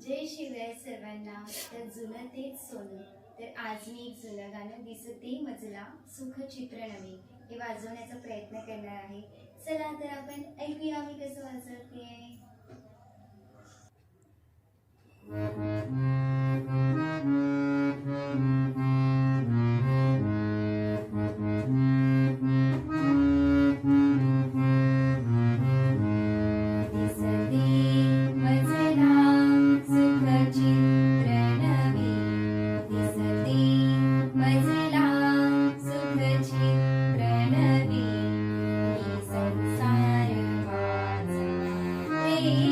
जय शिवराय सर्वांना तर जुनं तेच सोनं. तर आज मी एक जुनं गाणं दिसते मजला सुख चित्र नवे हे वाजवण्याचा प्रयत्न करणार आहे. चला तर आपण ऐकूया मी कसं वाजवते Hey.